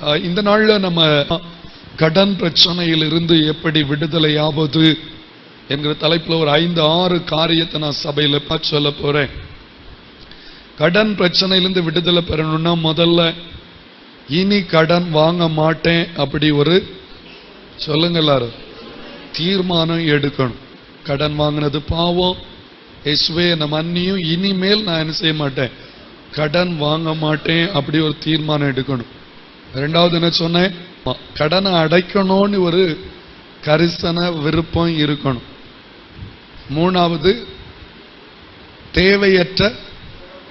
இந்த நாள்ல நம்ம கடன் பிரச்சனையில் இருந்து எப்படி விடுதலையாவது என்கிற தலைப்புல ஒரு ஐந்து ஆறு காரியத்தை நான் சபையில பார்த்து சொல்ல போறேன். கடன் பிரச்சனையிலிருந்து விடுதலை பெறணும்னா முதல்ல இனி கடன் வாங்க மாட்டேன் அப்படி ஒரு சொல்லுங்க எல்லாரும். தீர்மானம் எடுக்கணும். கடன் வாங்கினது பாவம். எஸ்வே நம்ம மன்னியும். இனிமேல் நான் என்ன செய்ய மாட்டேன்? கடன் வாங்க மாட்டேன் அப்படி ஒரு தீர்மானம் எடுக்கணும். ரெண்டாவது என்ன சொன்னேன்? கடனை அடைக்கணும்னு ஒரு கரிசன விருப்பம் இருக்கணும். மூணாவது தேவையற்ற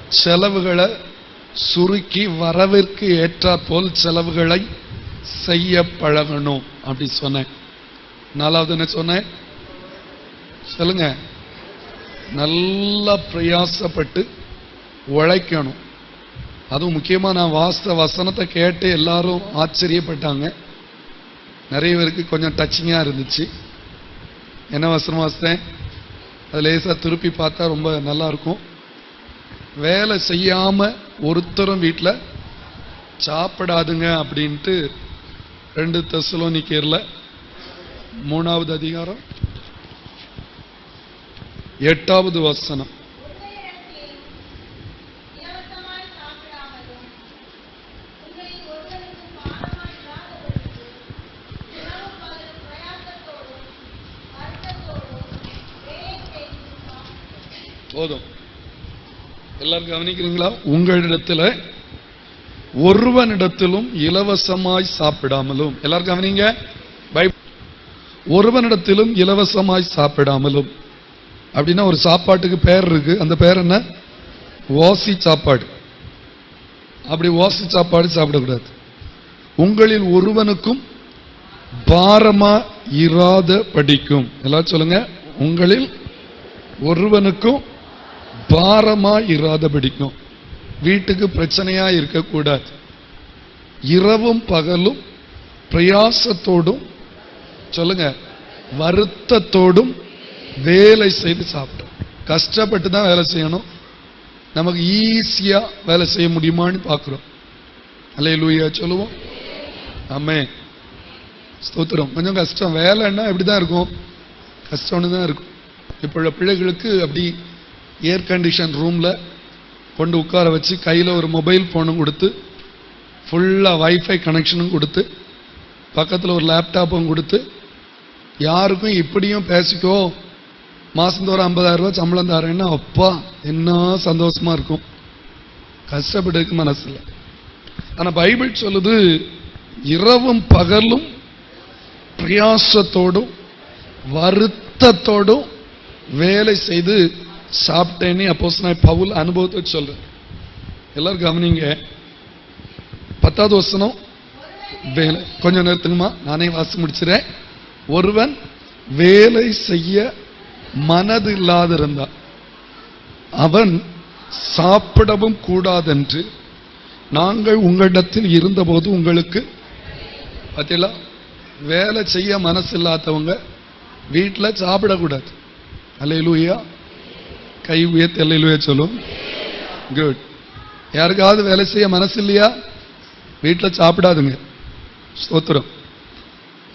செலவுகளை சுருக்கி வரவிற்கு ஏற்றாற்போல் செலவுகளை செய்ய பழகணும் அப்படி சொன்னேன். நாலாவது என்ன சொன்னேன்? சொல்லுங்க. நல்லா பிரயாசப்பட்டு உழைக்கணும். அதுவும் முக்கியமாக நான் வாஸ்த வசனத்தை கேட்டு எல்லாரும் ஆச்சரியப்பட்டாங்க. நிறைய பேருக்கு கொஞ்சம் டச்சிங்காக இருந்துச்சு. என்ன வசனம் வாசித்தேன்? அது லேசாக திருப்பி பார்த்தா ரொம்ப நல்லா இருக்கும் வேலை செய்யாமல் ஒருத்தரும் வீட்டில் சாப்பிடாதுங்க அப்படின்ட்டு ரெண்டு தெசலோனிக்கேர்ல மூணாவது அதிகாரம் எட்டாவது வசனம் இலவசமாய் சாப்பிடாமலும் உங்களில் ஒருவனுக்கும் பாரமாய் இராதவர்களுக்கு இரவும் பகலும் பிரயாசத்தோடும் வருத்தத்தோடும் வேலை செய்து சாப்பிடுங்கள். போதும் எல்லாரும் கவனிக்கிறீங்களா? உங்களிடத்துல ஒருவனிடத்திலும் இலவசமாய் சாப்பிடாமலும். எல்லாரும் கவனிங்க? ஒருவனிடத்திலும் இலவசமாய் சாப்பிடாமலும். அப்படின்னா ஒரு சாப்பாட்டுக்கு பேர் இருக்கு. அந்த பேர் என்ன? ஓசி சாப்பாடு. அப்படி ஓசி சாப்பாடு சாப்பிடக்கூடாது. உங்களில் ஒருவனுக்கும் பாரமா இராத படிக்கும். எல்லாரும் சொல்லுங்க. உங்களில் ஒருவனுக்கும் பாரமா இராத பிடிக்கும். வீட்டுக்கு பிரச்சனையா இருக்கக்கூடாது. இரவும் பகலும் பிரயாசத்தோடும் சொல்லுங்க வருத்தத்தோடும் வேலை செய்து சாப்பிட்டோம். கஷ்டப்பட்டு தான் வேலை செய்யணும். நமக்கு ஈஸியா வேலை செய்ய முடியுமான்னு பார்க்குறோம். அல்ல லூயா சொல்லுவோம். ஆமே. ஸ்தோத்திரம். கொஞ்சம் கஷ்டம். வேலைன்னா எப்படிதான் இருக்கும். கஷ்டம்னு தான் இருக்கும். இப்போ உள்ள பிள்ளைகளுக்கு அப்படி ஏர் கண்டிஷன் ரூமில் கொண்டு உட்கார வச்சு கையில் ஒரு மொபைல் ஃபோனும் கொடுத்து ஃபுல்லாக வைஃபை கனெக்ஷனும் கொடுத்து பக்கத்தில் ஒரு லேப்டாப்பும் கொடுத்து யாருக்கும் இப்படியும் பேசிக்கோ மாதந்தோறும் ஐம்பதாயிரரூபா சம்பளம் தரேன்னா அப்பா என்ன சந்தோஷமா இருக்கும். கஷ்டப்பட்டு மனசில். ஆனால் பைபிள் சொல்லுது இரவும் பகலும் பிரயாசத்தோடும் வருத்தத்தோடும் வேலை செய்து சாப்பிட்டேன்னு அப்போ பவுல் அனுபவத்தை சொல்றேன். எல்லாரும் கவனிங்க. பத்தாவது வசனம். வேலை. கொஞ்சம் நேரத்துக்குமா நானே வாசி முடிச்சிடறேன். ஒருவன் வேலை செய்ய மனது இல்லாதிருந்தான் அவன் சாப்பிடவும் கூடாதென்று நாங்கள் உங்களிடத்தில் இருந்தபோது உங்களுக்கு பார்த்தீங்களா வேலை செய்ய மனசு இல்லாதவங்க வீட்டில் சாப்பிடக்கூடாது. அல்லையிலூயா கை உயர்த்தி அல்லையிலூயா சொல்லும். குட் யாருக்காவது வேலை செய்ய மனசு இல்லையா வீட்டில் சாப்பிடாதுங்க. ஸ்தோத்திரம்.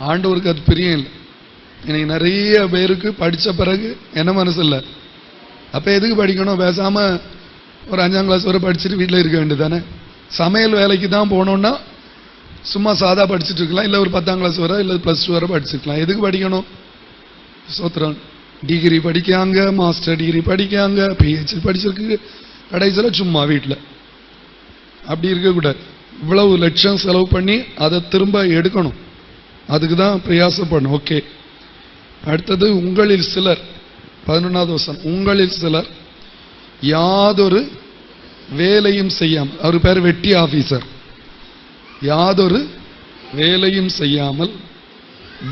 ஆண்டவருக்கு அது பிரியம் இல்லை. இன்னைக்கு நிறைய பேருக்கு படித்த பிறகு என்ன மனசு இல்லை? அப்போ எதுக்கு படிக்கணும்? பேசாமல் ஒரு அஞ்சாம் கிளாஸ் வரை படிச்சுட்டு வீட்டில் இருக்க வேண்டியதானே சமையல் வேலைக்கு தான் போனோன்னா சும்மா சாதா படிச்சுட்டு இருக்கலாம். இல்லை ஒரு பத்தாம் கிளாஸ் வர இல்லை ப்ளஸ் டூ வர படிச்சுருக்கலாம் எதுக்கு படிக்கணும்? சோத்திரம் டிகிரி படிக்காங்க மாஸ்டர் டிகிரி படிக்காங்க பிஹெச்டி படிச்சிருக்கு. கடைசியில் சும்மா வீட்டில் அப்படி இருக்கக்கூடாது இவ்வளவு லட்சம் செலவு பண்ணி அதை திரும்ப எடுக்கணும். அதுக்கு தான் பிரயாசப்படணும். ஓகே அடுத்தது உங்களில் சிலர் பதினொன்றாவது வருஷம் உங்களில் சிலர் யாதொரு வேலையும் செய்யாமல் அவர் பேர் வெட்டி ஆஃபீஸர் யாதொரு வேலையும் செய்யாமல்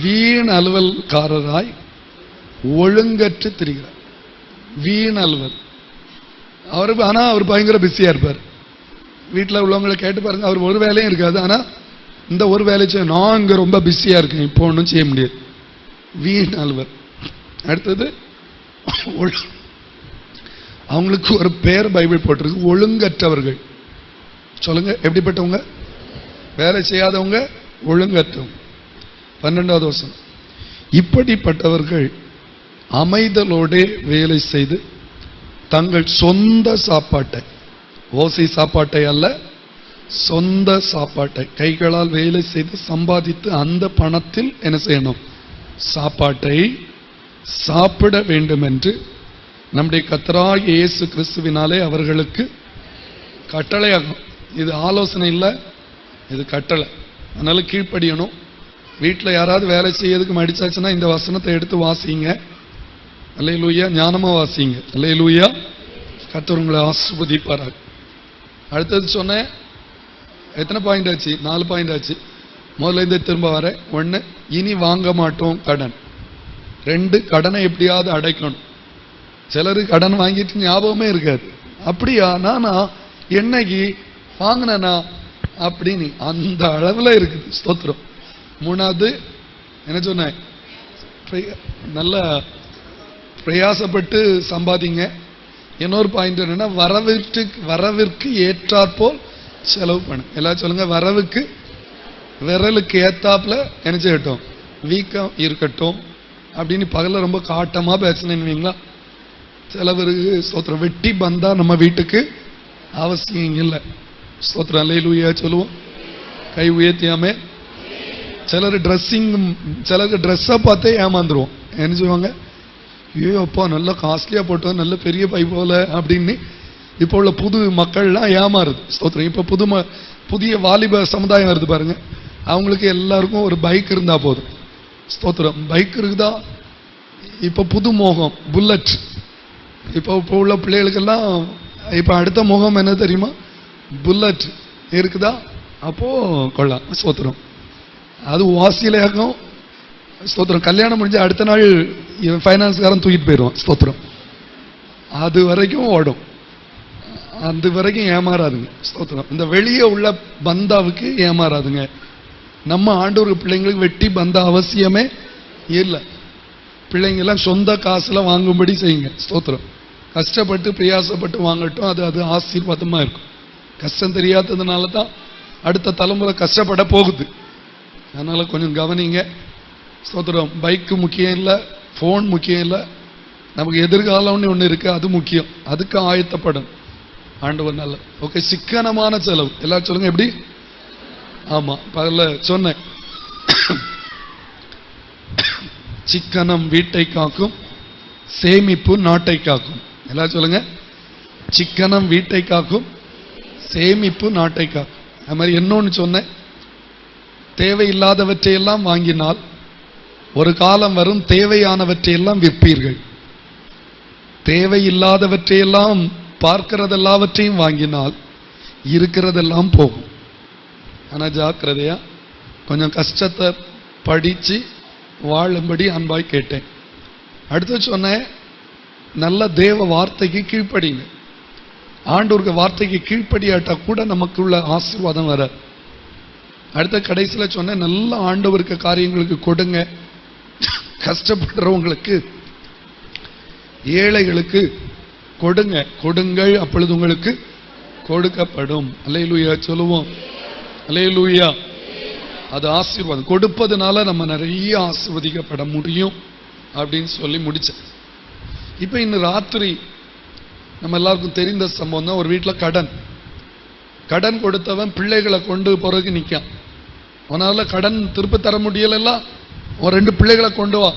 வீண் அலுவல்காரராய் ஒழுங்கற்று திரிகிறார். வீண் அலுவல் அவர் ஆனால் அவர் பயங்கர பிஸியாக இருப்பார். வீட்டில் உள்ளவங்களை கேட்டு பாருங்க அவர் ஒரு வேலையும் இருக்காது. ஆனால் இந்த ஒரு வேலையை செய்ய நான் இங்கே ரொம்ப பிஸியாக இருக்கேன். இப்போ ஒன்றும் செய்ய முடியாது. வீண் அடுத்தது அவங்களுக்கு ஒரு பேர் பைபிள் போட்டிருக்கு. ஒழுங்கற்றவர்கள். சொல்லுங்க எப்படிப்பட்டவங்க? வேலை செய்யாதவங்க ஒழுங்கற்றவங்க. பன்னெண்டாவது வருஷம் இப்படிப்பட்டவர்கள் அமைதலோடே வேலை செய்து தங்கள் சொந்த சாப்பாட்டை ஓசை சாப்பாட்டை அல்ல சொந்த சாப்பாட்டை கைகளால் வேலை செய்து சம்பாதித்து அந்த பணத்தில் என்ன செய்யணும்? சாப்பாட்டை சாப்பிட வேண்டும் என்று நம்முடைய கத்தராகிய இயேசு கிறிஸ்துவினாலே அவர்களுக்கு கட்டளையாகும். இது ஆலோசனை இல்லை இது கட்டளை. அதனால கீழ்ப்படியணும். வீட்டில் யாராவது வேலை செய்யறதுக்கு மடிச்சாச்சுன்னா இந்த வசனத்தை எடுத்து வாசிங்க. அல்லையிலூயா ஞானமா வாசிங்க அல்லையிலூயா கத்தர் உங்களை ஆசிர்வதிப்பாராக. அடுத்தது சொன்னேன். எத்தனை பாயிண்ட் ஆச்சு? நாலு பாயிண்ட் ஆச்சு. முதல்ல இருந்து திரும்ப வரேன். ஒன்று இனி வாங்க மாட்டோம் கடன். ரெண்டு கடனை எப்படியாவது அடைக்கணும். சிலர் கடன் வாங்கிட்டு ஞாபகமே இருக்காது. அப்படியா? நானா என்னைக்கு வாங்கினேனா? அப்படின்னு அந்த அளவில் இருக்குது ஸ்தோத்திரம். மூணாவது என்ன சொன்னேன்? நல்லா நல்ல பிரயாசப்பட்டு சம்பாதிங்க. இன்னொரு பாயிண்ட் என்னென்னா வரவிற்கு வரவிற்கு ஏற்றாற்போல் செலவு பண்ணு. எல்லாம் சொல்லுங்கள் வரவுக்கு விரலுக்கு ஏத்தாப்புல என்ன வீக்கம் இருக்கட்டும் அப்படின்னு பகலில் ரொம்ப காட்டமாக பேசினீங்களா சிலவருக்கு ஸ்தோத்திரம். வெட்டி பந்தா நம்ம வீட்டுக்கு அவசியம் இல்லை. ஸ்தோத்திரம் லூயா சொல்லுவோம். கை உயர்த்தியாமே. சிலர் ட்ரெஸ்ஸிங் சிலருக்கு ட்ரெஸ்ஸை பார்த்தே ஏமாந்துருவோம். என்ன செய்வாங்க ஐயோ அப்பா நல்ல காஸ்ட்லியாக போட்டோம் நல்ல பெரிய பை போல அப்படின்னு இப்போ உள்ள புது மக்கள்லாம் ஏமாறுது. ஸ்தோத்திரம். இப்போ புது ம- புதிய வாலிப சமுதாயம் வருது பாருங்க. அவங்களுக்கு எல்லாருக்கும் ஒரு பைக் இருந்தால் போதும். ஸ்தோத்திரம். பைக் இருக்குதா? இப்போ புது மோகம் புல்லட் இப்போ இப்போ உள்ள பிள்ளைகளுக்கெல்லாம் இப்போ அடுத்த முகம் என்ன தெரியுமா? புல்லட் இருக்குதா? அப்போது கொள்ளலாம். ஸ்தோத்திரம். அது வாசியிலேயாக்கும். ஸ்தோத்திரம். கல்யாணம் முடிஞ்ச அடுத்த நாள் இவன் ஃபைனான்ஸ்காரன் தூக்கிட்டு போயிடுவான் ஸ்தோத்திரம். அது வரைக்கும் ஓடும். அது வரைக்கும் ஏமாறாதுங்க ஸ்தோத்திரம். இந்த வெளியே உள்ள பந்தாவுக்கு ஏமாறாதுங்க. நம்ம ஆண்டோருக்கு பிள்ளைங்களுக்கு வெட்டி பந்த அவசியமே இல்லை. பிள்ளைங்கெல்லாம் சொந்த காசில் வாங்கும்படி செய்யுங்க ஸ்தோத்திரம். கஷ்டப்பட்டு பிரயாசப்பட்டு வாங்கட்டும் அது அது ஆசீர்வாதமாக இருக்கும். கஷ்டம் தெரியாததுனால தான் அடுத்த தலைமுறை கஷ்டப்பட போகுது. அதனால் கொஞ்சம் கவனிங்க ஸ்தோத்திரம். பைக்கு முக்கியம் இல்லை ஃபோன் முக்கியம் இல்லை. நமக்கு எதிர்காலம்னு ஒன்று இருக்குது அது முக்கியம். அதுக்கு ஆயத்தப்படும் ஆண்டவர் நல்ல ஓகே சிக்கனமான செலவு. எல்லாரும் சொல்லுங்க எப்படி? ஆமாம் பகல்ல சொன்னேன். சிக்கனம் வீட்டை காக்கும் சேமிப்பு நாட்டை காக்கும். எல்லாரும் சொல்லுங்க. சிக்கனம் வீட்டை காக்கும் சேமிப்பு நாட்டை காக்கும். அது மாதிரி இன்னொன்று சொன்னேன். தேவையில்லாதவற்றையெல்லாம் வாங்கினால் ஒரு காலம் வரும் தேவையானவற்றையெல்லாம் விற்பீர்கள். தேவையில்லாதவற்றையெல்லாம் பார்க்கிறதெல்லாவற்றையும் வாங்கினால் இருக்கிறதெல்லாம் போகும். ஆனால் ஜாக்கிரதையா? கொஞ்சம் கஷ்டத்தை படித்து வாழும்படி அன்பாய் கேட்டேன். அடுத்து சொன்னேன் நல்ல தேவ வார்த்தைக்கு கீழ்ப்படிங்க ஆண்டவருக்கு வார்த்தைக்கு கீழ்ப்படியாட்டா கூட நமக்குள்ள ஆசீர்வாதம் வர அடுத்த கடைசியில் சொன்னேன் நல்ல ஆண்டவருக்கு காரியங்களுக்கு கொடுங்க. கஷ்டப்படுறவங்களுக்கு ஏழைகளுக்கு கொடுங்க. கொடுங்கள் அப்பொழுது உங்களுக்கு கொடுக்கப்படும். அல்லேலூயா சொல்லுவோம். அல்லேலூயா. அது ஆசீர்வாதம். கொடுப்பதுனால நம்ம நிறைய ஆசீர்வதிக்கப்பட முடியும் அப்படின்னு சொல்லி முடித்தேன் இப்போ இன்னும் ராத்திரி நம்ம எல்லாருக்கும் தெரிந்த சம்பவம் தான் ஒரு வீட்டில் கடன். கடன் கொடுத்தவன் பிள்ளைகளை கொண்டு போறதுக்கு நிற்கான் அவனால கடன் திருப்ப தர முடியலல்ல? ஒரு ரெண்டு பிள்ளைகளை கொண்டு வா.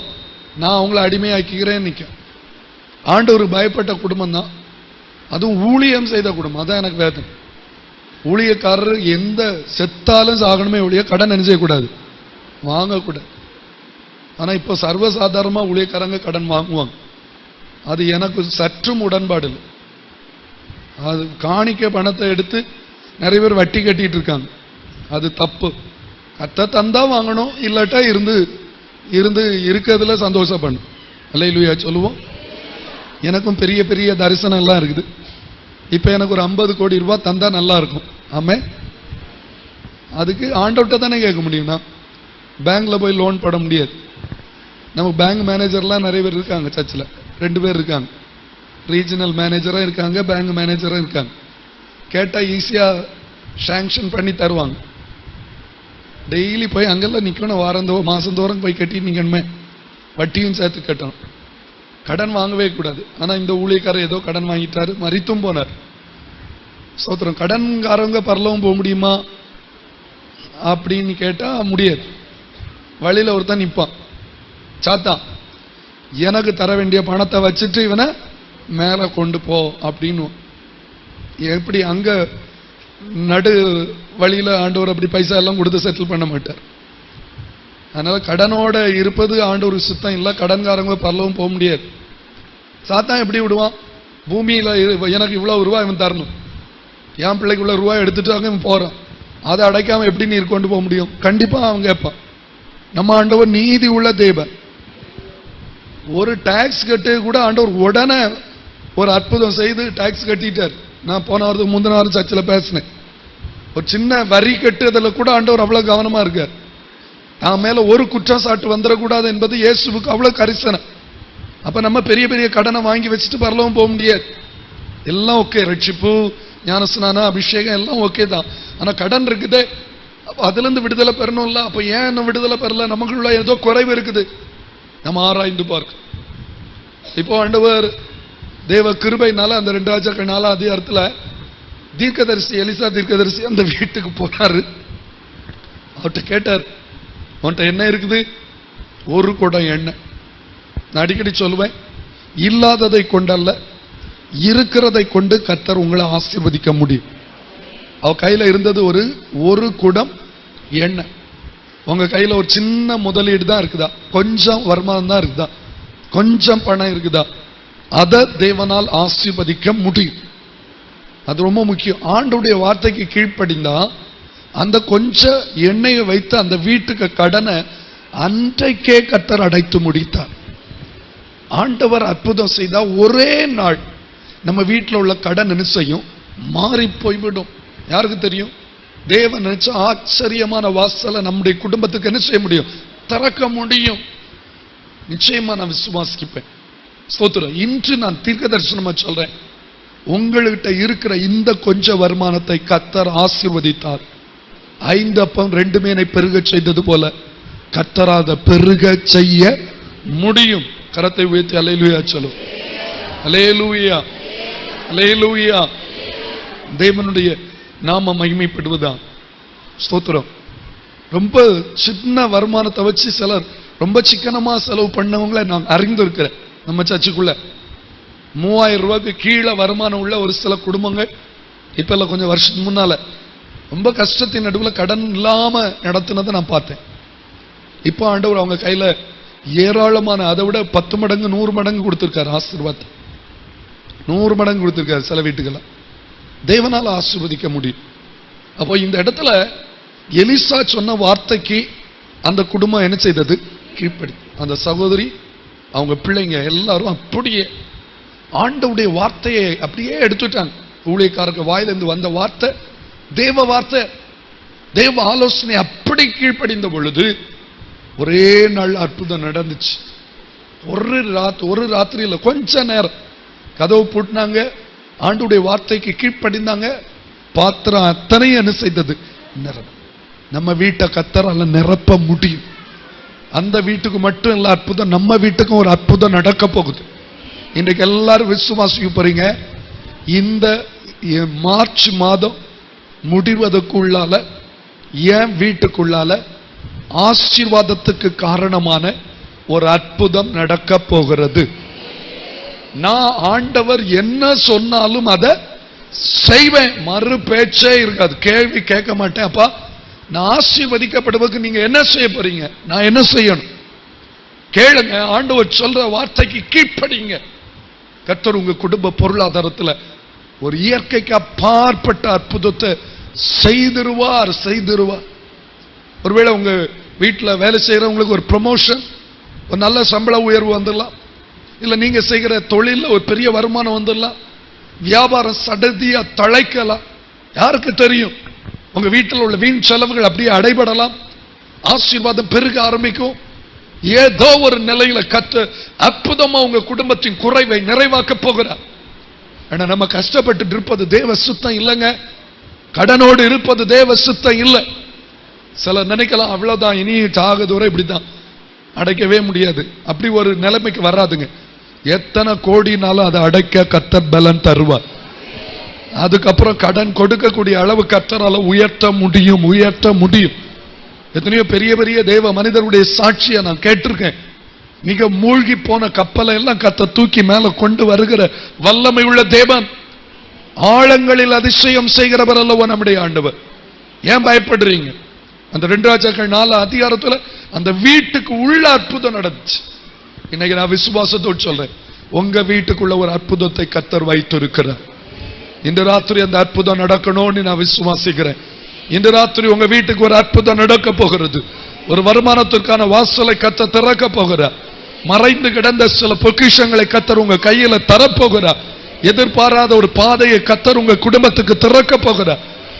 நான் அவங்கள அடிமையாக்கிக்கிறேன்னு நிற்கும் ஆண்டவர் பயப்பட்ட குடும்பம் தான். அதுவும் ஊழியம் செய்த குடும்பம். அதான் எனக்கு வேதனை. ஊழியக்காரர் எந்த செத்தாலும் சாகணுமே ஒழிய கடன் என்ன செய்யக்கூடாது? வாங்கக்கூடாது. ஆனால் இப்போ சர்வசாதாரணமாக ஊழியக்காரங்க கடன் வாங்குவாங்க. அது எனக்கு சற்றும் உடன்பாடு இல்லை. அது காணிக்க பணத்தை எடுத்து நிறைய பேர் வட்டி கட்டிகிட்டு இருக்காங்க. அது தப்பு. கத்த தந்தா வாங்கணும் இல்லாட்டா இருந்து இருந்து இருக்கிறதுல சந்தோஷப்படணும். அல்லையிலுயா சொல்லுவோம். எனக்கும் பெரிய பெரிய தரிசனம்லாம் இருக்குது. இப்போ எனக்கு ஒரு ஐம்பது கோடி ரூபாய் தந்தால் நல்லா இருக்கும். ஆமே. அதுக்கு ஆண்டவர்கிட்ட தானே கேட்க முடியும்னா பேங்க்ல போய் லோன் போட முடியாது. நம்ம பேங்க் மேனேஜர்லாம் நிறைய பேர் இருக்காங்க சர்ச்சில். ரெண்டு பேர் இருக்காங்க. ரீஜனல் மேனேஜராக இருக்காங்க பேங்க் மேனேஜரும் இருக்காங்க. கேட்டால் ஈஸியாக சாங்ஷன் பண்ணி தருவாங்க. டெய்லி போய் அங்கெல்லாம் நிற்கணும் வாரந்தோ மாதந்தோறும் போய் கட்டி நிற்கணுமே வட்டியும் சேர்த்து கட்டணும். கடன் வாங்கவே கூடாது. ஆனால் இந்த ஊழியக்காரர் ஏதோ கடன் வாங்கிட்டாரு மறித்தும் போனார். சோத்திரம் கடன்காரங்க பரலவும் போக முடியுமா? அப்படின்னு கேட்டால் முடியாது. வழியில் ஒருத்தன் நிற்பான் சாத்தான் எனக்கு தர வேண்டிய பணத்தை வச்சுட்டு இவனை மேலே கொண்டு போ அப்படின்னு. எப்படி அங்கே நடு வழியில ஆண்டவர் அப்படி பைசா எல்லாம் கொடுத்து செட்டில் பண்ண மாட்டார். அதனால கடனோட இருப்பது ஆண்டவர் சுத்தம் இல்லை கடன்காரங்க பரலவும் போக முடியாது. சாத்தான் எப்படி விடுவான்? பூமியில எனக்கு இவ்வளவு ரூபாய் இவன் தரணும். என் பிள்ளைக்கு இவ்வளோ ரூபாய் எடுத்துட்டு அவங்க இவன் போறான். அதை அடைக்காம எப்படி நீர் கொண்டு போக முடியும்? கண்டிப்பாக அவன் கேட்பான். நம்ம ஆண்டவர் நீதி உள்ள தேவன். ஒரு டாக்ஸ் கட்டு கூட ஆண்டவர் உடனே ஒரு அற்புதம் செய்து டாக்ஸ் கட்டிட்டார். நான் போன வாரத்துக்கு முந்தின வாரம் சர்ச்சில் பேசினேன். ஒரு சின்ன வரி கட்டுறதில் கூட ஆண்டவர் அவ்வளோ கவனமாக இருக்கார். தான் மேலே ஒரு குற்றச்சாட்டு வந்துடக்கூடாது என்பது இயேசுவுக்கு அவ்வளோ கரிசனை. அப்போ நம்ம பெரிய பெரிய கடனை வாங்கி வச்சுட்டு பரலவும் போக முடியாது. எல்லாம் ஓகே ரட்சிப்பு ஞானஸ்நானம் அபிஷேகம் எல்லாம் ஓகே தான். ஆனால் கடன் இருக்குதே. அப்போ அதுலேருந்து விடுதலை பெறணும்ல? அப்போ ஏன் இன்னும் விடுதலை பெறல? நமக்குள்ள ஏதோ குறைவு இருக்குது. நம்ம ஆராய்ந்து பார்க்க இப்போ ஆண்டவர் தேவ கிருபைனால அந்த ரெண்டு ராஜாக்கள் நாலாம் அதிகாரத்தில் தீர்க்கதரிசி எலிசா தீர்க்கதரிசி அந்த வீட்டுக்கு போனாரு அவர்கிட்ட கேட்டார் அவன்கிட்ட என்ன இருக்குது? ஒரு குடம் எண்ணெய். நான் அடிக்கடி சொல்லுவேன் இல்லாததை கொண்டல்ல இருக்கிறதை கொண்டு கத்தர் உங்களை ஆசீர்வதிக்க முடியும். அவ கையில் இருந்தது ஒரு ஒரு குடம் எண்ணெய். உங்க கையில் ஒரு சின்ன முதலீடு தான் இருக்குதா? கொஞ்சம் வருமானம் தான் இருக்குதா? கொஞ்சம் பணம் இருக்குதா? அதை தேவனால் ஆசீர்வதிக்க முடியும். அது ரொம்ப முக்கியம். ஆண்டுடைய வார்த்தைக்கு கீழ்ப்படிந்தா அந்த கொஞ்சம் எண்ணெயை வைத்து அந்த வீட்டுக்கு கடனை அன்றைக்கே கத்தர் அடைத்து முடித்தார். ஆண்டவர் அற்புதம் செய்தா ஒரே நாள் நம்ம வீட்டில் உள்ள கடன் நினைச்சையும் செய்யும்? மாறி போய்விடும். யாருக்கு தெரியும்? தேவன் நினைச்ச ஆச்சரியமான வாசலை நம்முடைய குடும்பத்துக்கு என்ன செய்ய முடியும்? திறக்க முடியும். நிச்சயமா நான் விசுவாசிப்பேன். ஸ்தோத்திரம். இன்று நான் தீர்க்க தரிசனமா சொல்றேன். உங்கள்கிட்ட இருக்கிற இந்த கொஞ்ச வருமானத்தை கத்தர் ஆசீர்வதித்தார். ஐந்து அப்பம் ரெண்டு மீனை பெருக செய்தது போல கத்தராத பெருக செய்ய முடியும். கரத்தை உயர்த்தி அலையலூயா சொல்லும் அலையலூயா அலையலூயா தேவனுடைய நாம மகிமைப்படுவதா? ஸ்தோத்திரம். ரொம்ப சின்ன வருமானத்தை வச்சு சிலர் ரொம்ப சிக்கனமா செலவு பண்ணவங்களை நான் அறிந்திருக்கிறேன். நம்ம சர்ச்சுக்குள்ள. மூவாயிரம் ரூபாய்க்கு கீழே வருமானம் உள்ள ஒரு சில குடும்பங்கள். இப்ப இல்லை கொஞ்சம் வருஷத்துக்கு முன்னால. ரொம்ப கஷ்டத்தின் நடுவில் கடன் இல்லாம நடத்தினதை நான் பார்த்தேன். இப்போ ஆண்டவர் அவங்க கையில ஏராளமான அதை விட பத்து மடங்கு நூறு மடங்கு கொடுத்துருக்காரு ஆசீர்வாத் நூறு மடங்கு கொடுத்துருக்காரு சில வீட்டுக்கெல்லாம். தேவனால் ஆசிர்வதிக்க முடியும். அப்போ இந்த இடத்துல எலிசா சொன்ன வார்த்தைக்கு அந்த குடும்பம் என்ன செய்தது? கீழ்ப்படி அந்த சகோதரி அவங்க பிள்ளைங்க எல்லாரும் அப்படியே ஆண்டவுடைய வார்த்தையை அப்படியே எடுத்துட்டாங்க. ஊழியக்காரருக்கு வாயிலிருந்து வந்த வார்த்தை தேவ வார்த்தை தேவ ஆலோசனை அப்படி கீழ்ப்படிந்த பொழுது ஒரே நாள் அற்புதம் நடந்துச்சு. ஒரு ராத் ஒரு ராத்திரியில் கொஞ்ச நேரம் கதவு பூட்டினாங்க ஆண்டுடைய வார்த்தைக்கு கீழ்ப்படிந்தாங்க பாத்திரம் அத்தனையும் என்ன செய்தது? நிரம்ப நம்ம வீட்டை கத்தரால நிரப்ப முடியும். அந்த வீட்டுக்கு மட்டும் இல்லை அற்புதம் நம்ம வீட்டுக்கும் ஒரு அற்புதம் நடக்க போகுது. இன்றைக்கு எல்லாரும் விசுவாசிக்க போறீங்க. இந்த மார்ச் மாதம் முடிவதற்குள்ளால என் வீட்டுக்குள்ளால ஆசீர்வாதத்துக்கு காரணமான ஒரு அற்புதம் நடக்க போகிறது. நான் ஆண்டவர் என்ன சொன்னாலும் அதை செய்வேன். மறு பேச்சே இருக்காது. கேள்வி கேட்க மாட்டேன் அப்பா. நான் ஆசீர்வதிக்கப்படுவதற்கு நீங்க என்ன செய்ய போறீங்க? நான் என்ன செய்யணும்? கேளுங்க ஆண்டவர் சொல்ற வார்த்தைக்கு கீழ்ப்படிங்க. கர்த்தர் உங்க குடும்ப பொருளாதாரத்தில் ஒரு இயற்கைக்கு அப்பாற்பட்ட அற்புதத்தை செய்திருவார் செய்திருவார். ஒருவேளை உங்க வீட்டில் வேலை செய்யறவங்களுக்கு ஒரு ப்ரமோஷன் ஒரு நல்ல சம்பள உயர்வு வந்துடலாம். இல்லை நீங்க செய்கிற தொழிலில் ஒரு பெரிய வருமானம் வந்துடலாம். வியாபாரம் சடதியா தழைக்கலாம். யாருக்கு தெரியும்? உங்க வீட்டில் உள்ள வீண் செலவுகள் அப்படியே அடைபடலாம். ஆசீர்வாதம் பெருக ஆரம்பிக்கும். ஏதோ ஒரு நிலையில கத்து அற்புதமா உங்க குடும்பத்தின் குறைவை நிறைவாக்க போகிறார். ஆனா நம்ம கஷ்டப்பட்டு இருப்பது தேவ சுத்தம் இல்லைங்க. கடனோடு இருப்பது தேவ சுத்தம் இல்லை. சிலர் நினைக்கலாம் அவ்வளவுதான் இனி சாக தூரம் இப்படிதான் அடைக்கவே முடியாது. அப்படி ஒரு நிலைமைக்கு வராதுங்க. எத்தனை கோடினாலும் அதை அடைக்க கத்த பலன் தருவார். அதுக்கப்புறம் கடன் கொடுக்கக்கூடிய அளவு கற்றரால உயர்த்த முடியும் உயர்த்த முடியும். எத்தனையோ பெரிய பெரிய தேவ மனிதருடைய சாட்சியை நான் கேட்டிருக்கேன். மிக மூழ்கி போன கப்பலை எல்லாம் கத்த தூக்கி மேல கொண்டு வருகிற வல்லமை உள்ள தேவன். ஆழங்களில் அதிசயம் செய்கிறவர் அல்லவோ நம்முடைய ஆண்டவர். ஏன் பயப்படுறீங்க? அந்த ரெண்டு ராஜாக்கள் நாலு அதிகாரத்துல அந்த வீட்டுக்கு உள்ள அற்புதம் நடந்துச்சு. இன்னைக்கு நான் விசுவாசத்தோடு சொல்றேன். உங்க வீட்டுக்குள்ள ஒரு அற்புதத்தை கத்தர் வைத்திருக்கிறார். இந்த ராத்திரி அந்த அற்புதம் நடக்கணும்னு நான் விசுவாசிக்கிறேன். இந்த ராத்திரி உங்க வீட்டுக்கு ஒரு அற்புதம் நடக்க போகிறது. ஒரு வருமானத்திற்கான வாசலை கத்த திறக்க போகிறார் மறைந்து கிடந்த சில பொக்கிஷங்களை கத்தர் உங்க கையில தரப்போகிறார் எதிர்பாராத ஒரு பாதையை கத்தர் உங்க குடும்பத்துக்கு திறக்க போகிறார்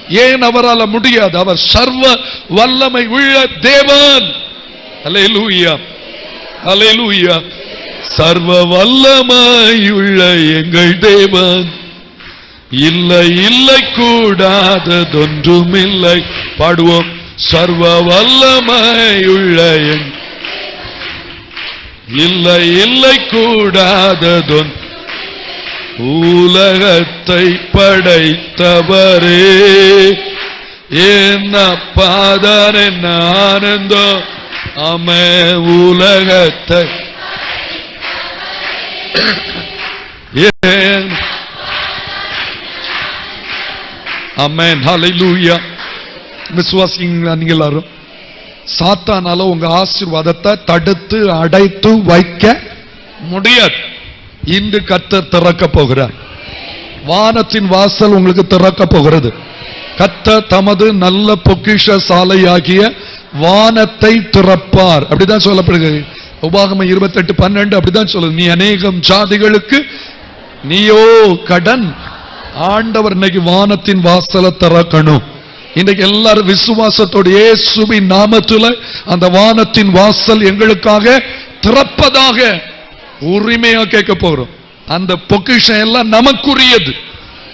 ஏன் அவரால முடியாது? அவர் சர்வ வல்லமை உள்ள தேவன். அல்லேலூயா அல்லேலூயா சர்வ வல்லமை உள்ள எங்கள் தேவன். இல்லை இல்லை கூடாததொன்றும் இல்லை பாடுவோம். சர்வ வல்லமையுள்ள எங் இல்லை இல்லை கூடாததொன். உலகத்தை படைத்தவரே. என்ன பாதன் என்ன ஆனந்தம். அமே உலகத்தை. அமேன் ஹalleluya விசுவாசிங்களா நீங்க எல்லாரும் சாத்தானால உங்க ஆசீர்வாதத்தை தடுத்து அடைத்து வைக்க முடியாது. இன்று கத்தர் திறக்க போகிறார். வானத்தின் வாசல் உங்களுக்கு திறக்க போகிறது. கத்த தமது நல்ல பொக்கிஷ சாலையாகிய வானத்தை திறப்பார். அப்படிதான் சொல்லப்படுகிறது. உபாகமம் இருபத்தெட்டு பன்னெண்டு அப்படிதான் சொல்லுது. நீ அநேகம் ஜாதிகளுக்கு நீயோ கடன் ஆண்டவர் இன்னைக்கு வானத்தின் வாசலை திறக்கணும். இன்றைக்கு எல்லாரும் விசுவாசத்தோடு இயேசுவின் நாமத்துல அந்த வானத்தின் வாசல் எங்களுக்காக திறப்பதாக உரிமையா கேட்க போறோம். அந்த பொக்கிஷம் எல்லாம் நமக்குரியது.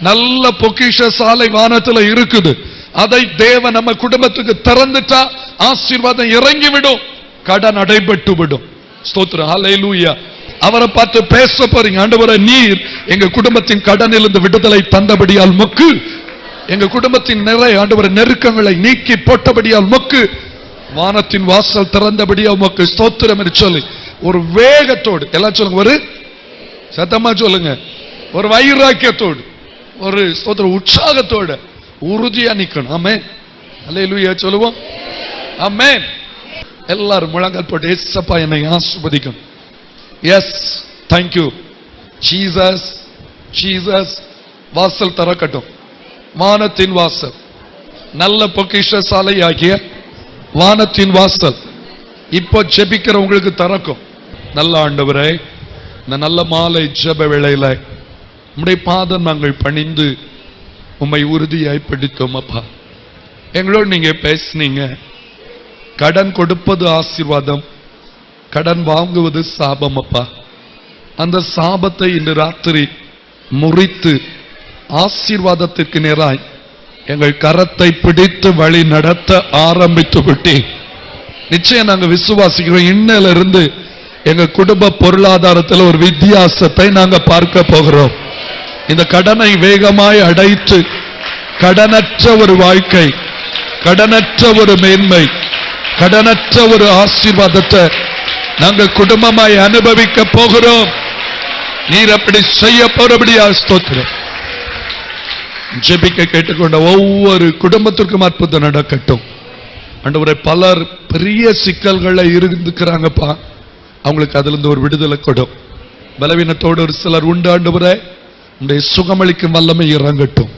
நல்ல பொக்கிஷ சாலை வானத்துல இருக்குது. அதை தேவ நம்ம குடும்பத்துக்கு திறந்துட்டா ஆசீர்வாதம் இறங்கி விடும் கடன் அடைபட்டு விடும் ஸ்தோத்திரம். லூயா அவரை பார்த்து பேச போறீங்க. ஆண்டவரை நீர் எங்க குடும்பத்தின் கடனிலிருந்து விடுதலை தந்தபடியால் மொக்கு. எங்க குடும்பத்தின் நிறை ஆண்டவரை நெருக்கங்களை நீக்கி போட்டபடியால் மொக்கு. வானத்தின் வாசல் திறந்தபடியால் மொக்கு. ஸ்தோத்திரம் என்று சொல்லி ஒரு வேகத்தோடு எல்லாம் சொல்லுங்க ஒரு சத்தமா சொல்லுங்க. ஒரு வைராக்கியத்தோடு ஒரு ஸ்தோத்திர உற்சாகத்தோட உறுதியா நிக்கணும். ஆமே அலையிலுயா சொல்லுவோம். ஆமே எல்லாரும் முழங்கால் போட்டு ஏசப்பா என்னை ஆஸ்வதிக்கணும் yes thank you Jesus Jesus வாசல் திறக்கட்டும். வானத்தின் வாசல். நல்ல பொக்கிஷ சாலை ஆகிய வானத்தின் வாசல். இப்போ ஜெபிக்கிறவங்களுக்கு திறக்கும். நல்ல ஆண்டவரே இந்த நல்ல மாலை ஜெப வேளையில உடைய பாதம் நாங்கள் பணிந்து உம்மை உறுதியாய் பிடித்தோம் அப்பா. எங்களோடு நீங்க பேசுனீங்க. கடன் கொடுப்பது ஆசீர்வாதம். கடன் வாங்குவது சாபம் அப்பா. அந்த சாபத்தை இன்று ராத்திரி முறித்து ஆசீர்வாதத்திற்கு நேராய் எங்கள் கரத்தை பிடித்து வழி நடத்த ஆரம்பித்து விட்டேன். நிச்சயம் நாங்கள் விசுவாசிக்கிறோம். இன்னையில இருந்து எங்க குடும்ப பொருளாதாரத்தில் ஒரு வித்தியாசத்தை நாங்க பார்க்க போகிறோம். இந்த கடனை வேகமாய் அடைத்து கடனற்ற ஒரு வாழ்க்கை கடனற்ற ஒரு மேன்மை கடனற்ற ஒரு ஆசீர்வாதத்தை நாங்கள் குடும்பமாய் அனுபவிக்க போகிறோம். நீர் அப்படி செய்ய போறபடியா ஸ்தோத்திரம். ஜெபிக்க கேட்டுக்கொண்ட ஒவ்வொரு குடும்பத்திற்கும் அற்புதம் நடக்கட்டும். அண்டவரை பலர் பெரிய சிக்கல்களை இருந்துக்கிறாங்கப்பா அவங்களுக்கு அதுலருந்து ஒரு விடுதலை கொடும். பலவீனத்தோடு ஒரு சிலர் உண்டு ஆண்டவரை. உடைய சுகமளிக்கும் வல்லமை இறங்கட்டும்.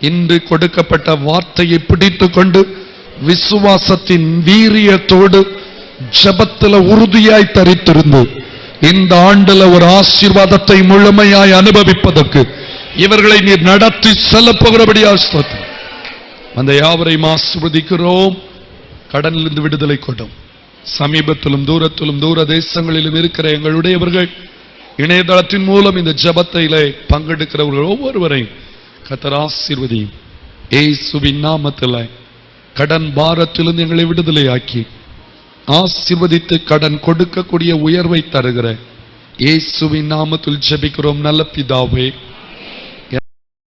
இன்று கொடுக்கப்பட்ட வார்த்தையை பிடித்து கொண்டு விசுவாசத்தின் வீரியத்தோடு ஜெபத்துல உறுதியாய் தரித்திருந்து இந்த ஆண்டுல ஒரு ஆசீர்வாதத்தை முழுமையாய் அனுபவிப்பதற்கு இவர்களை நீர் நடத்தி செல்லப்போகிறபடி போகிறபடியா அந்த யாவரையும் ஆசிர்வதிக்கிறோம். கடனிலிருந்து விடுதலை கொண்டோம். சமீபத்திலும் தூரத்திலும் தூர தேசங்களிலும் இருக்கிற எங்களுடையவர்கள் இணையதளத்தின் மூலம் இந்த ஜபத்திலே பங்கெடுக்கிறவர்கள் ஒவ்வொருவரையும் கத்தர் ஆசீர்வதியும். ஏசுவின் நாமத்தில் கடன் பாரத்திலிருந்து எங்களை விடுதலையாக்கி ஆசிர்வதித்து கடன் கொடுக்கக்கூடிய உயர்வை தருகிற இயேசுவின் நாமத்தில் ஜெபிக்கிறோம். நல்ல பிதாவே